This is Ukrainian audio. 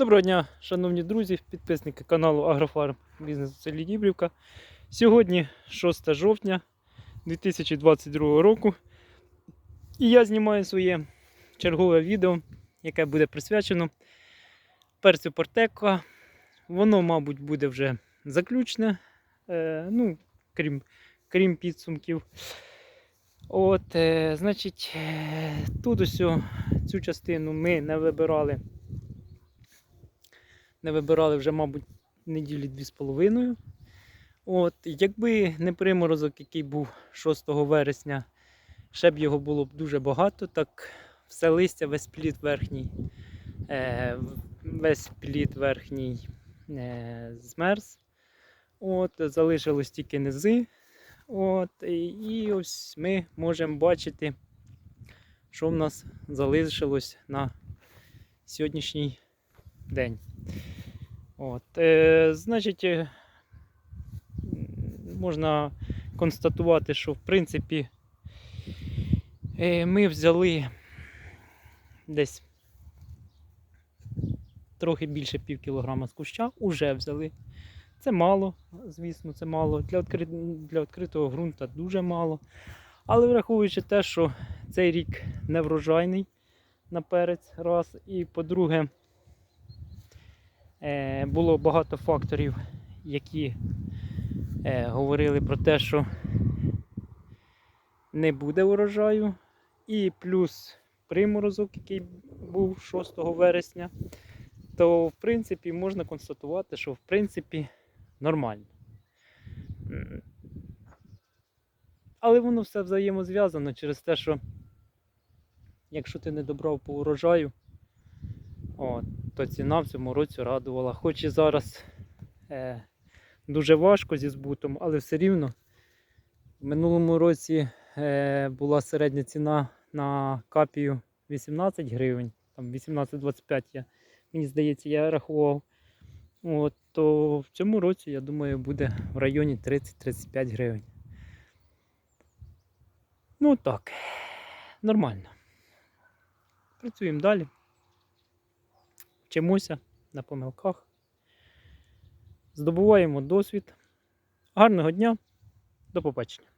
Доброго дня, шановні друзі, підписники каналу Агрофарм Бізнес у селі Дібрівка. Сьогодні 6 жовтня 2022 року. І я знімаю своє чергове відео, яке буде присвячено перцю Портека. Воно, мабуть, буде вже заключне, е, ну, крім, крім підсумків. От, е, значить, е, тут ось цю частину ми не вибирали не вибирали вже, мабуть, неділі дві з половиною. От, якби не приморозок, який був 6 вересня, ще б його було б дуже багато, так все листя, весь плід верхній, е, весь плід верхній е, змерз. От, залишилось тільки низи. От, і, і ось ми можемо бачити, що в нас залишилось на сьогоднішній день. От, е, Значить, е, можна констатувати, що в принципі е, ми взяли десь трохи більше пів кілограма з куща, уже взяли. Це мало, звісно, це мало. Для, відкри... Для відкритого ґрунта дуже мало. Але враховуючи те, що цей рік не врожайний на перець, раз, і по-друге, було багато факторів, які е, говорили про те, що не буде урожаю. І плюс приморозок, який був 6 вересня, то в принципі можна констатувати, що в принципі нормально. Але воно все взаємозв'язано через те, що якщо ти не добрав по урожаю, от, то ціна в цьому році радувала. Хоч і зараз е, дуже важко зі збутом, але все рівно в минулому році е, була середня ціна на капію 18 гривень, там 18-25, я, мені здається, я рахував. От, то в цьому році, я думаю, буде в районі 30-35 гривень. Ну так, нормально. Працюємо далі. Вчимося на помилках. Здобуваємо досвід. Гарного дня. До побачення.